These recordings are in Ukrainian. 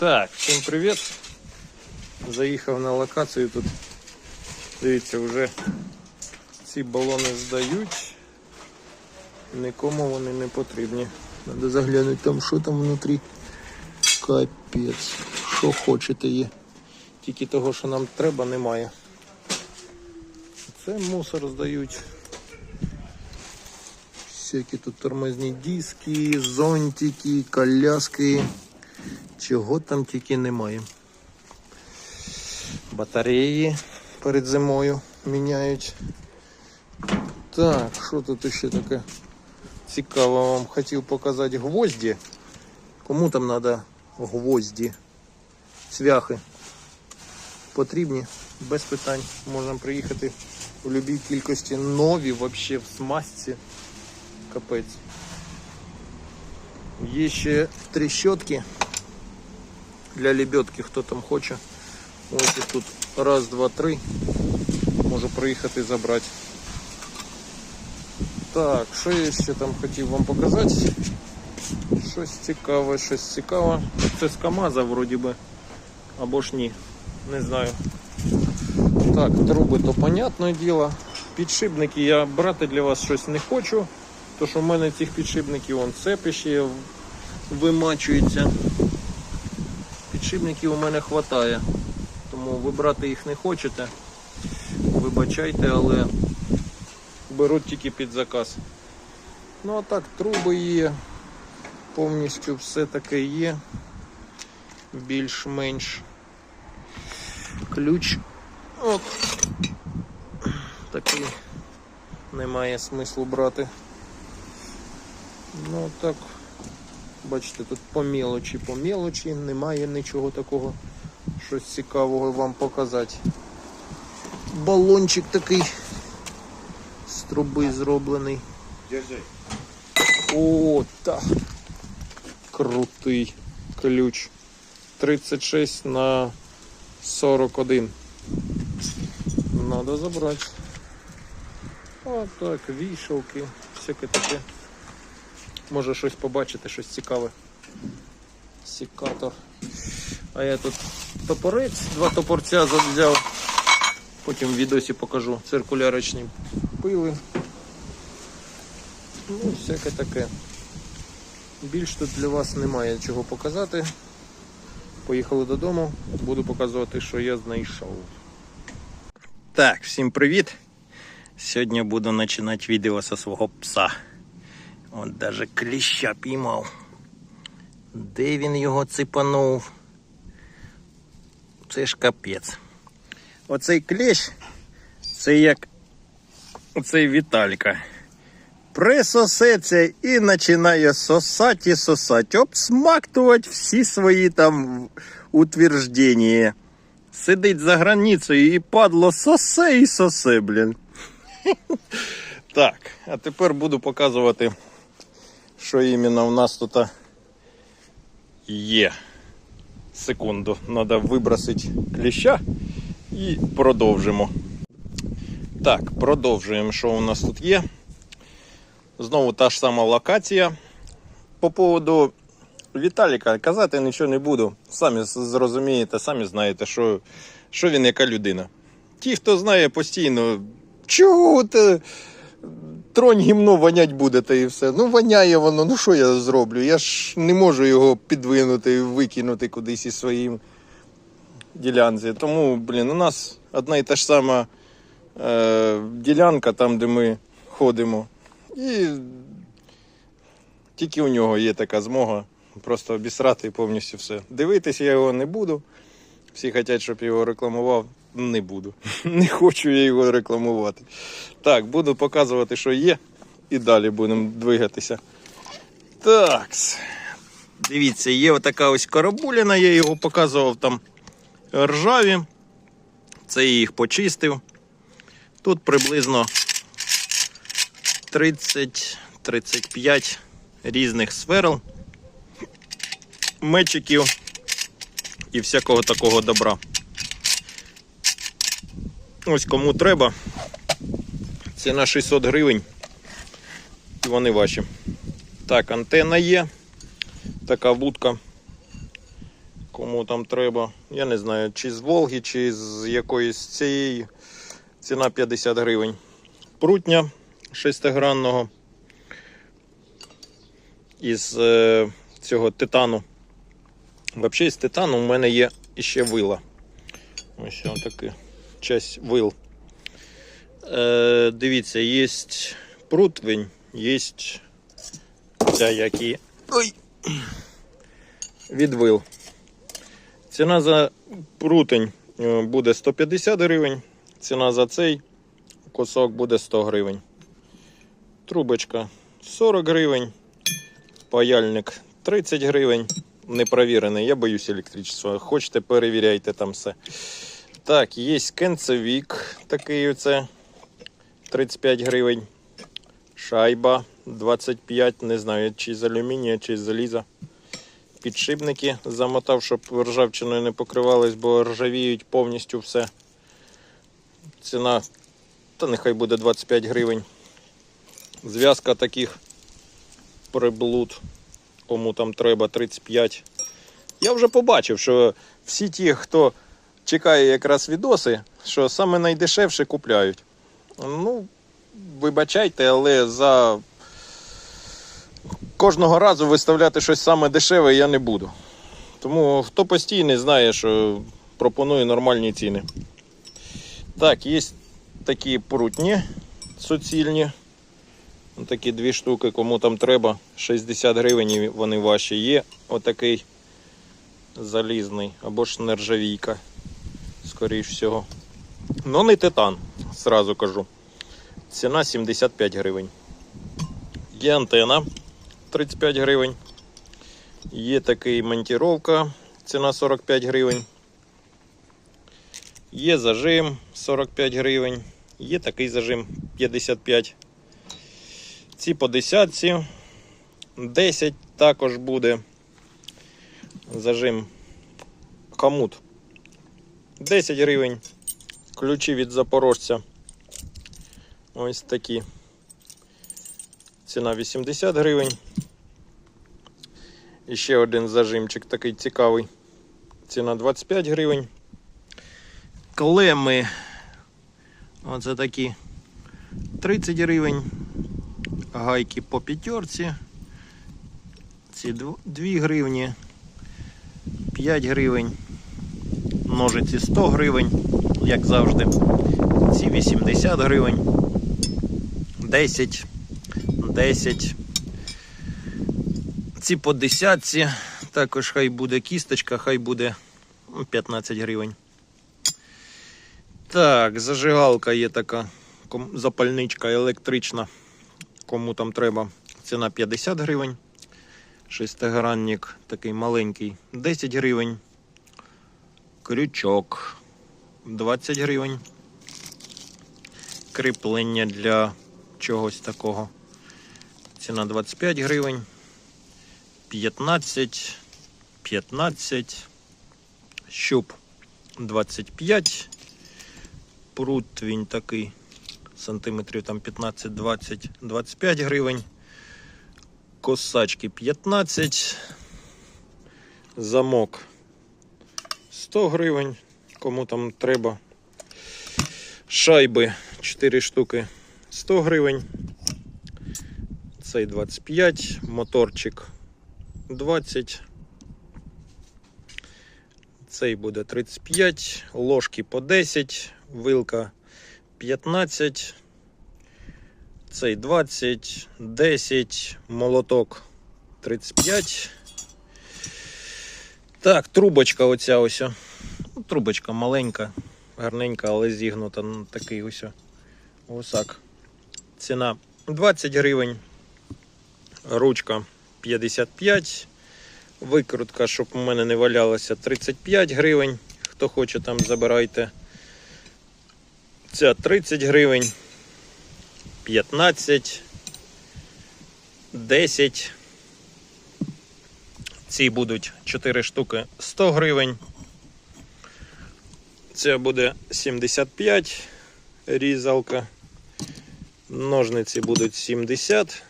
Так, всім привіт. Заїхав на локацію тут. Дивіться, вже ці балони здають. Нікому вони не потрібні. Треба заглянути там, що там внутрі. Капець. Що хочете є. Тільки того, що нам треба, немає. Це мусор здають. Всякі тут тормозні диски, зонтики, коляски. Чого там тільки немає. Батареї перед зимою міняють. Так, що тут ще таке цікаво вам хотів показати гвозді. Кому там треба гвозді? Цвяхи. Потрібні? Без питань. Можемо приїхати у будь-якій кількості нові, взагалі в смазці. Капець. Є ще трещотки для лебедки, хто там хоче. Ось їх тут раз, два, три. Можу приїхати забрати. Так, що я ще там хотів вам показати? Щось цікаве, щось цікаве. Це з КАМАЗа вроді би. Або ж ні. Не знаю. Так, труби то понятне діло. Підшипники я брати для вас щось не хочу. То що в мене цих підшипників вон цепи ще вимачується. Підшипників у мене вистачає. Тому вибрати їх не хочете. Вибачайте, але беруть тільки під заказ. Ну а так, труби є. Повністю все таке є. Більш-менш. Ключ. От. Такий немає смислу брати. Ну так, бачите, тут по мелочі, по мелочі, немає нічого такого, щось цікавого вам показати. Балончик такий з труби зроблений. Держи. О, так. Крутий ключ. 36 на 41. Надо забрати. А так, вішалки, всяке таке. Може щось побачити, щось цікаве. Секатор. А я тут топорець, два топорця взяв. Потім в відосі покажу. Циркулярочні пили. Ну, всяке таке. Більш тут для вас немає чого показати. Поїхали додому, буду показувати, що я знайшов. Так, всім привіт! Сьогодні буду починати відео зі свого пса. От даже кліща піймав. Де він його ципанув? Це ж капець. Оцей клещ, це як оцей Віталька. Присосеться і починає сосати і сосати, обсмактувати всі свої там утверждення. Сидить за границею і падло сосе і сосе, блін. Так, а тепер буду показувати, що іменно в нас тут є. Секунду, треба вибросити кліща і продовжимо. Так, продовжуємо, що у нас тут є. Знову та ж сама локація. По поводу Віталіка казати нічого не буду. Самі зрозумієте, самі знаєте, що, що він яка людина. Ті, хто знає постійно, чого ти тронь гімно вонять будете і все. Ну, воняє воно, ну що я зроблю? Я ж не можу його підвинути і викинути кудись із своїм ділянці. Тому, блін, у нас одна і та ж сама е, ділянка, там, де ми ходимо. І тільки у нього є така змога просто обісрати повністю все. Дивитися я його не буду. Всі хочуть, щоб його рекламував. Не буду. Не хочу я його рекламувати. Так, буду показувати, що є, і далі будемо двигатися. Так. Дивіться, є отака ось карабуліна, я його показував там ржаві. Це я їх почистив. Тут приблизно 30-35 різних сверл, мечиків і всякого такого добра. Ось кому треба. Це на 600 гривень. І вони ваші. Так, антенна є. Така вудка. Кому там треба. Я не знаю, чи з Волги, чи з якоїсь цієї. Ціна 50 гривень. Прутня шестигранного. Із е, цього титану. Взагалі, з титану у мене є іще вила. Ось такий часть вил. Е, дивіться, є прутвень, є ця які. Ой! Від вил. Ціна за прутень е, буде 150 гривень. Ціна за цей кусок буде 100 гривень. Трубочка 40 гривень. Паяльник 30 гривень. Непровірений, я боюсь електричества. Хочете, перевіряйте там все. Так, є кенцевік, такий оце 35 гривень. Шайба 25, не знаю, чи з алюмінія, чи з заліза. Підшипники замотав, щоб ржавчиною не покривались, бо ржавіють повністю все. Ціна, та нехай буде 25 гривень. Зв'язка таких приблуд, кому там треба 35. Я вже побачив, що всі ті, хто чекає якраз відоси, що саме найдешевше купляють. Ну, вибачайте, але за кожного разу виставляти щось саме дешеве я не буду. Тому хто постійний знає, що пропоную нормальні ціни. Так, є такі прутні суцільні. Такі дві штуки, кому там треба. 60 гривень вони ваші. Є отакий залізний або ж нержавійка, скоріш всього. Ну, не титан, зразу кажу. Ціна 75 гривень. Є антена 35 гривень. Є такий монтіровка, ціна 45 гривень. Є зажим 45 гривень. Є такий зажим 55. Ці по десятці. 10 також буде. Зажим хомут 10 гривень. Ключі від запорожця. Ось такі. Ціна 80 гривень. І ще один зажимчик такий цікавий. Ціна 25 гривень. Клеми. Оце такі 30 гривень. Гайки по п'ятерці. Ці 2 гривні. 5 гривень. Ножиці 100 гривень, як завжди. Ці 80 гривень. 10. 10. Ці по десятці. Також хай буде кісточка, хай буде ну, 15 гривень. Так, зажигалка є така запальничка електрична. Кому там треба. Ціна 50 гривень. Шестигранник такий маленький 10 гривень. Крючок. 20 гривень. Кріплення для чогось такого. Ціна 25 гривень. 15, 15, щуп 25, прутвінь такий. Сантиметрів там 15, 20, 25 гривень, косачки 15, замок 100 гривень, кому там треба. Шайби 4 штуки 100 гривень. Цей 25, моторчик 20. Цей буде 35, ложки по 10, вилка 15. Цей 20, 10, молоток 35. Так, трубочка оця ось. Ну, Трубочка маленька, гарненька, але зігнута. Ну, такий ось. Гусак. Ціна 20 гривень. Ручка 55. Викрутка, щоб у мене не валялося 35 гривень. Хто хоче, там забирайте. Ця 30 гривень. 15. 10. Ці будуть 4 штуки 100 гривень. Це буде 75 різалка. Ножниці будуть 70.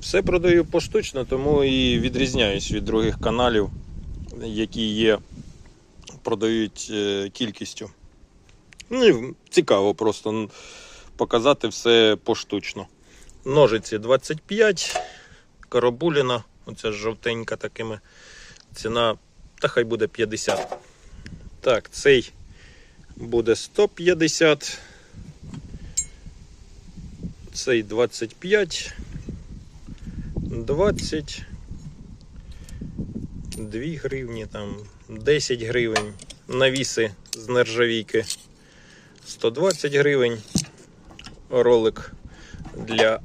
Все продаю поштучно, тому і відрізняюсь від других каналів, які є, продають е, кількістю. Ну цікаво просто показати все поштучно. Ножиці 25, карабуліна, оця жовтенька такими. Ціна, та хай буде 50. Так, цей буде 150. Цей 25. 20. 2 гривні, там 10 гривень. Навіси з нержавійки 120 гривень. Ролик для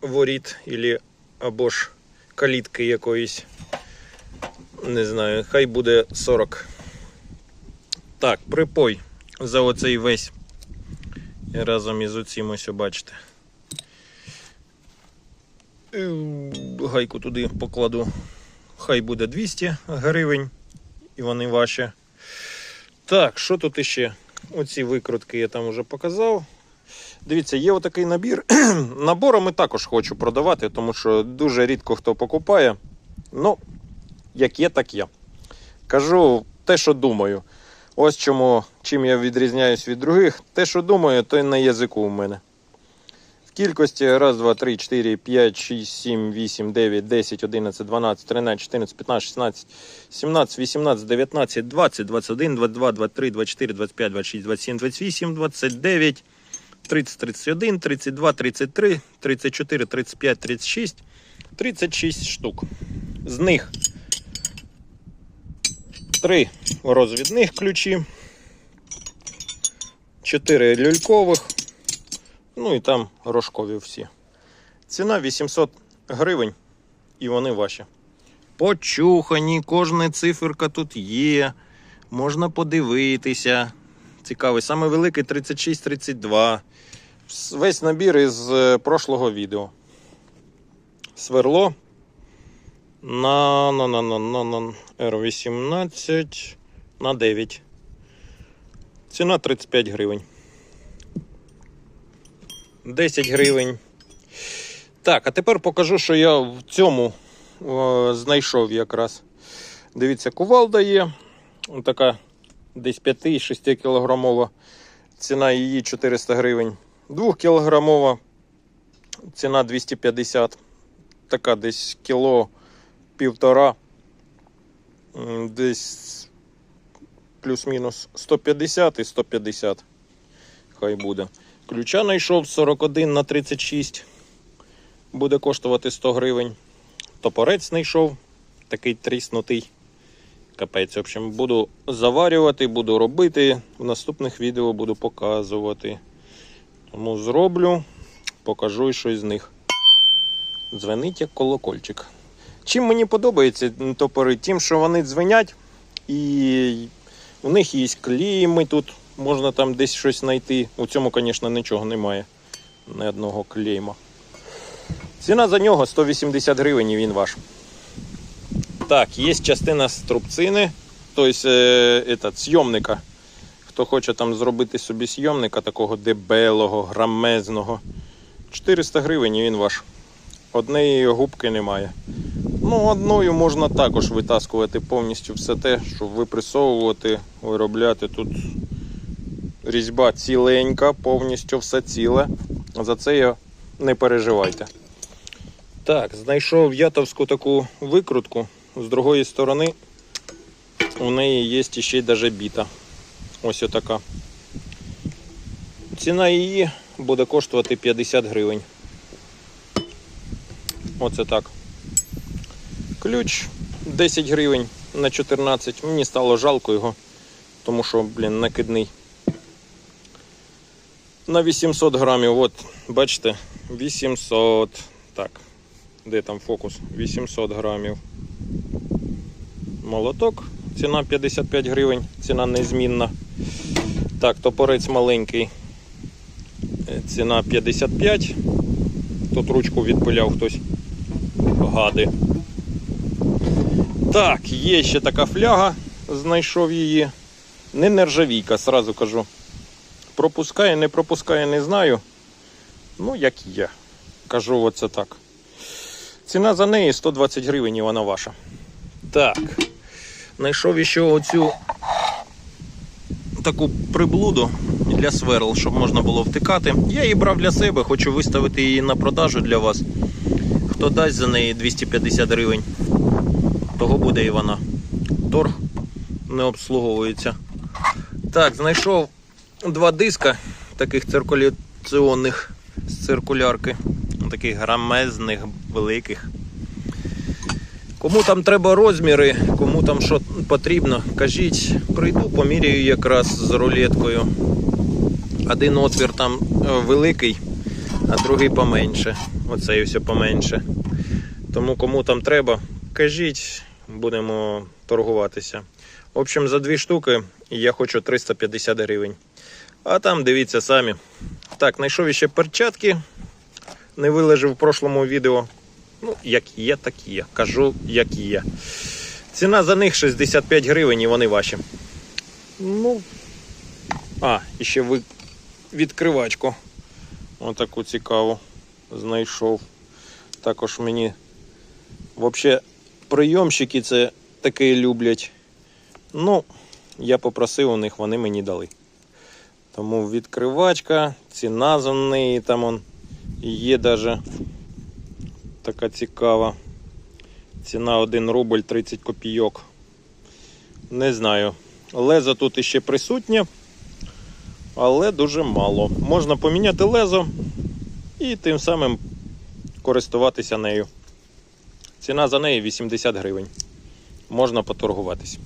воріт ілі, або ж калітки якоїсь. Не знаю, хай буде 40. Так, припой за оцей весь. Разом із оцим ось бачите. Гайку туди покладу. Хай буде 200 гривень. І вони ваші. Так, що тут іще? Оці викрутки я там вже показав. Дивіться, є отакий набір. Наборами також хочу продавати, тому що дуже рідко хто покупає. Ну, як є, так є. Кажу те, що думаю. Ось чому, чим я відрізняюсь від других. Те, що думаю, то й на язику у мене. В кількості 1, 2, 3, 4, 5, 6, 7, 8, 9, 10, 11, 12, 13, 14, 15, 16, 17, 18, 19, 20, 21, 22, 23, 24, 25, 26, 27, 28, 29, 30, 31, 32, 33, 34, 35, 36, 36 штук. З них три розвідних ключі, 4 люлькових, ну і там рожкові всі. Ціна 800 гривень, і вони ваші. Почухані, кожна циферка тут є. Можна подивитися. Цікавий. Саме великий 36-32. Весь набір із е, прошлого відео. Сверло на, на, на, на, на, на R18 на 9. Ціна 35 гривень. 10 гривень. Так, а тепер покажу, що я в цьому е, знайшов якраз. Дивіться, кувалда є. Така десь 5-6 кілограмова. Ціна її 400 гривень. 2 кілограмова. Ціна 250. Така десь кіло півтора. Десь плюс-мінус 150 і 150. Хай буде. Ключа знайшов 41 на 36. Буде коштувати 100 гривень. Топорець знайшов. Такий тріснутий. Капець, в общем, буду заварювати, буду робити. В наступних відео буду показувати. Тому зроблю, покажу і щось з них. Дзвенить як колокольчик. Чим мені подобається топори? Тим, що вони дзвенять, і у них є клейми тут, можна там десь щось знайти. У цьому, звісно, нічого немає. Ні одного клейма. Ціна за нього 180 гривень і він ваш. Так, є частина струбцини, тобто е, этот, зйомника. Хто хоче там зробити собі зйомника такого дебелого, грамезного. 400 гривень і він ваш. Однієї губки немає. Ну, одною можна також витаскувати повністю все те, щоб випресовувати, виробляти. Тут різьба ціленька, повністю все ціле. За це я не переживайте. Так, знайшов ятовську таку викрутку. З другої сторони у неї є ще й даже біта. Ось отака. Ціна її буде коштувати 50 гривень. Оце так. Ключ 10 гривень на 14. Мені стало жалко його, тому що, блін, накидний. На 800 грамів, от, бачите, 800. Так, де там фокус? 800 грамів. Молоток. Ціна 55 гривень, ціна незмінна. Так, топорець маленький. Е, Ціна 55. Тут ручку відпиляв хтось. Гади. Так, є ще така фляга, знайшов її. Не нержавійка, сразу кажу. Пропускає, не пропускає, не знаю. Ну, як є. Кажу оце так. Ціна за неї 120 гривень і вона ваша. Так. Знайшов ще оцю таку приблуду для сверл, щоб можна було втикати. Я її брав для себе, хочу виставити її на продажу для вас. Хто дасть за неї 250 гривень, того буде і вона. Торг не обслуговується. Так, знайшов два диска таких циркуляційних з циркулярки. Таких грамезних, великих. Кому там треба розміри, кому там що потрібно, кажіть, прийду, поміряю якраз з рулеткою. Один отвір там е, великий, а другий поменше. Оцей все поменше. Тому кому там треба, кажіть, будемо торгуватися. В общем, за дві штуки я хочу 350 гривень. А там дивіться самі. Так, знайшов ще перчатки. Не вилежив в прошлому відео. Ну, як є, так є. Кажу, як є. Ціна за них 65 гривень і вони ваші. Ну. А, і ще ви... відкривачку. Отаку цікаву знайшов. Також мені взагалі прийомщики це таке люблять. Ну, я попросив у них, вони мені дали. Тому відкривачка, ціна за неї там он є даже така цікава. Ціна 1 рубль 30 копійок. Не знаю. Лезо тут іще присутнє, але дуже мало. Можна поміняти лезо і тим самим користуватися нею. Ціна за неї 80 гривень. Можна поторгуватись.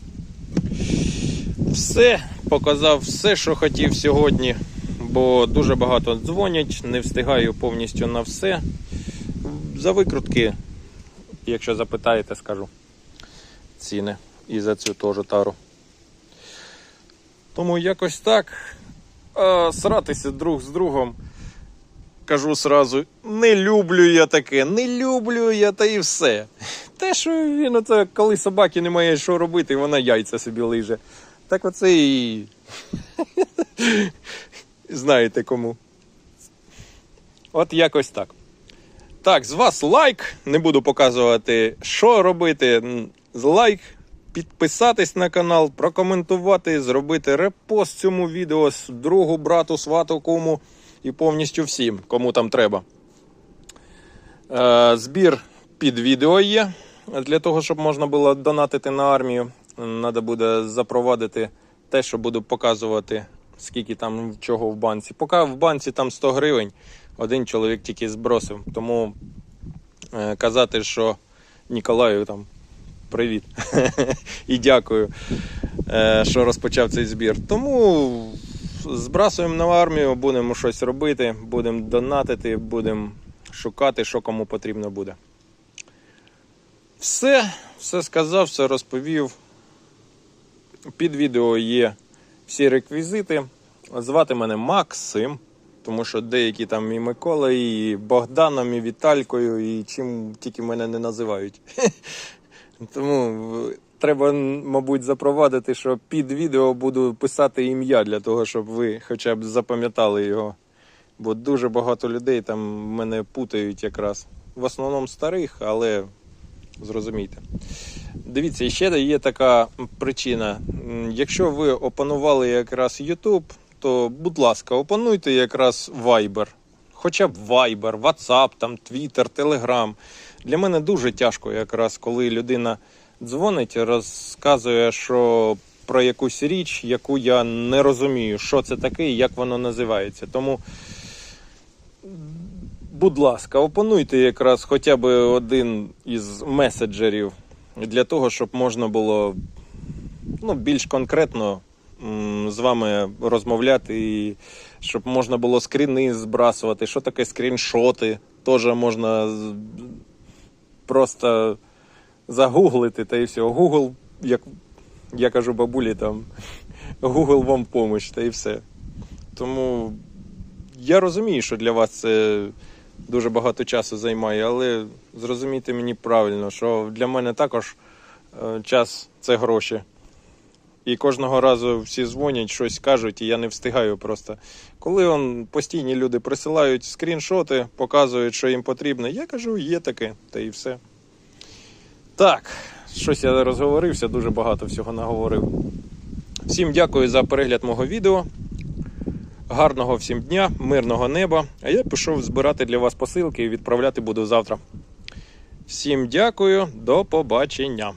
Все, показав все, що хотів сьогодні, бо дуже багато дзвонять, не встигаю повністю на все. За викрутки, якщо запитаєте, скажу ціни і за цю теж тару. Тому якось так. А сратися друг з другом. Кажу сразу, не люблю я таке, не люблю я та і все. Те, що він оце, коли собаки немає що робити, вона яйця собі лиже. Так оце і. Знаєте кому. От якось так. Так, з вас лайк. Не буду показувати, що робити. Лайк, підписатись на канал, прокоментувати, зробити репост цьому відео з другу, брату, свату, кому і повністю всім, кому там треба. Е, збір під відео є. Для того, щоб можна було донатити на армію, треба буде запровадити те, що буду показувати, скільки там чого в банці. Поки в банці там 100 гривень, один чоловік тільки збросив. Тому е, казати, що Ніколаю там привіт і дякую, е, що розпочав цей збір. Тому збрасуємо на армію, будемо щось робити, будемо донатити, будемо шукати, що кому потрібно буде. Все, все сказав, все розповів. Під відео є всі реквізити. Звати мене Максим, тому що деякі там і Микола, і Богданом, і Віталькою, і чим тільки мене не називають. Тому треба, мабуть, запровадити, що під відео буду писати ім'я для того, щоб ви хоча б запам'ятали його. Бо дуже багато людей там мене путають якраз. В основному старих, але зрозумійте. Дивіться, ще є така причина. Якщо ви опанували якраз YouTube, то, будь ласка, опануйте якраз Viber. Хоча б Viber, WhatsApp, там, Twitter, Telegram. Для мене дуже тяжко, якраз коли людина дзвонить, розказує, що про якусь річ, яку я не розумію, що це таке і як воно називається. Тому будь ласка, опануйте якраз хоча б один із меседжерів для того, щоб можна було ну, більш конкретно з вами розмовляти, і щоб можна було скріни збрасувати. Що таке скріншоти? Теж можна просто загуглити та і все. Google, як я кажу бабулі, там Google вам помощь, та і все. Тому я розумію, що для вас це дуже багато часу займає, але зрозумійте мені правильно, що для мене також е, час це гроші. І кожного разу всі дзвонять, щось кажуть, і я не встигаю просто. Коли он, постійні люди присилають скріншоти, показують, що їм потрібно, я кажу, є таке, та і все. Так, щось я розговорився, дуже багато всього наговорив. Всім дякую за перегляд мого відео. Гарного всім дня, мирного неба. А я пішов збирати для вас посилки і відправляти буду завтра. Всім дякую, до побачення.